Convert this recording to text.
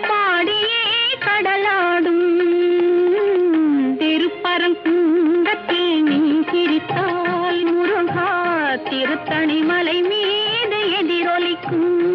பாடல்கள் பாடியே கடலாடும். திருப்பரங்குன்றத்தில் நீ சிரித்தாய் முருகா திருத்தணி மலை மீது எதிரொலிக்கும்.